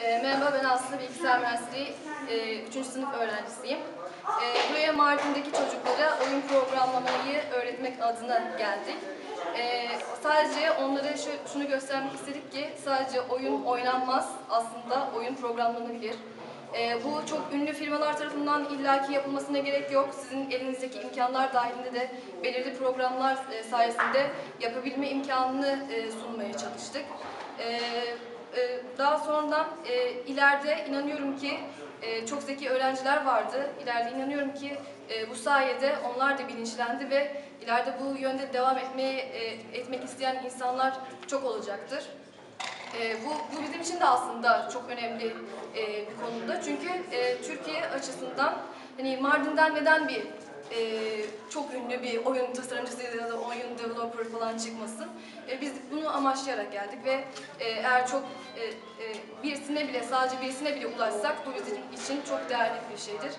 E, merhaba ben Aslı Bilgisayar Mühendisliği e, 3. sınıf öğrencisiyim. E, buraya Mardin'deki çocuklara oyun programlamayı öğretmek adına geldik. E, sadece onlara şu, şunu göstermek istedik ki sadece oyun oynanmaz aslında oyun programlanabilir. E, bu çok ünlü firmalar tarafından illaki yapılmasına gerek yok. Sizin elinizdeki imkanlar dahilinde de belirli programlar e, sayesinde yapabilme imkanını e, sunmaya çalıştık. E, daha sonradan e, ileride inanıyorum ki e, çok zeki öğrenciler vardı. İleride inanıyorum ki e, bu sayede onlar da bilinçlendi ve ileride bu yönde devam etmeye e, etmek isteyen insanlar çok olacaktır. E, bu, bu bizim için de aslında çok önemli e, bir konumda. Çünkü e, Türkiye açısından hani Mardin'den neden bir e, çok ünlü bir oyun tasarımcısı ya da oyun developer falan çıkmasın. E, biz amaçlayarak geldik ve e, eğer çok e, e, birisine bile sadece birisine bile ulaşsak bu bizim için çok değerli bir şeydir.